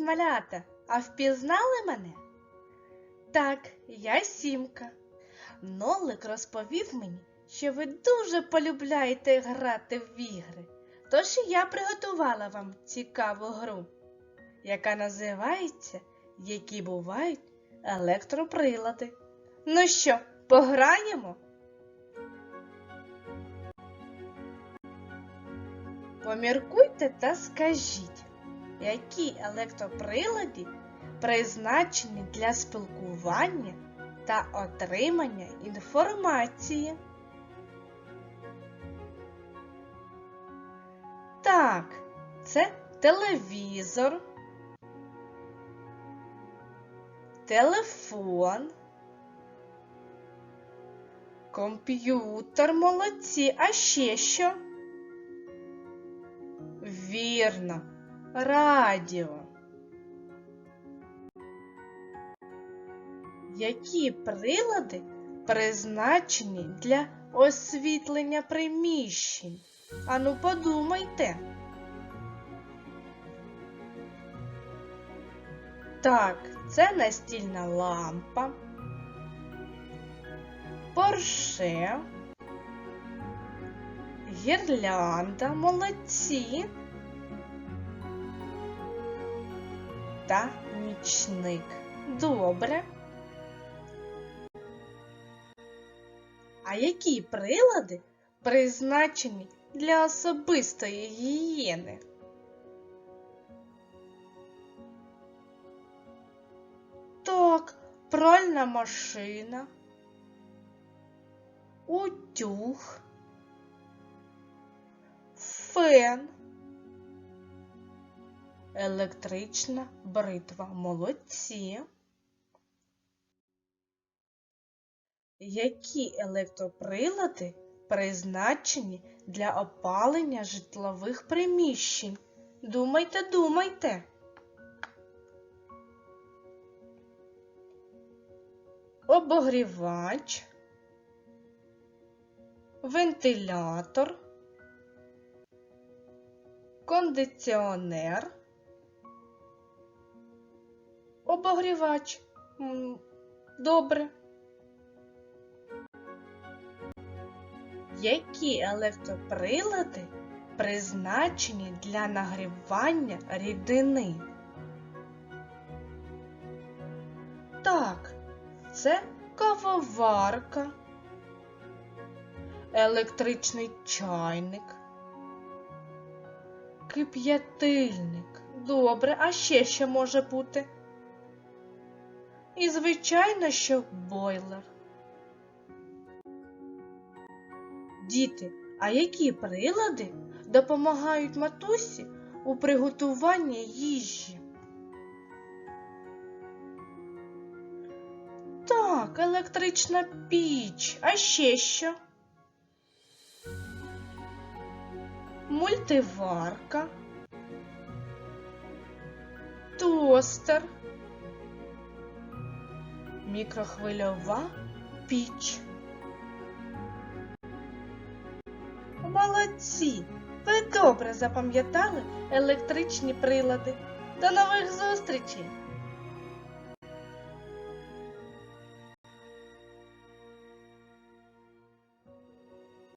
Малята! А впізнали мене? Так, я Сімка. Нолик розповів мені, що ви дуже полюбляєте грати в ігри. Тож і я приготувала вам цікаву гру, яка називається Які бувають електроприлади. Ну що, пограємо? Поміркуйте та скажіть, які електроприлади призначені для спілкування та отримання інформації. Так, це телевізор, телефон, комп'ютер, молодці, а ще що? Вірно, радіо. Які прилади призначені для освітлення приміщень? Ану, подумайте. Так, це настільна лампа, порше, гірлянда, молодці та нічник. Добре. А які прилади призначені для особистої гігієни? Так, пральна машина, утюг, фен, електрична бритва. Молодці. Які електроприлади призначені для опалення житлових приміщень? Думайте, думайте. Обогрівач, вентилятор, кондиціонер, обогрівач. Добре. Які електроприлади призначені для нагрівання рідини? Так, це кавоварка, електричний чайник, кип'ятильник. Добре, а ще що може бути? І, звичайно, що бойлер. Діти, а які прилади допомагають матусі у приготуванні їжі? Так, електрична піч, а ще що? Мультиварка, тостер, мікрохвильова піч. Молодці! Ви добре запам'ятали електричні прилади. До нових зустрічей!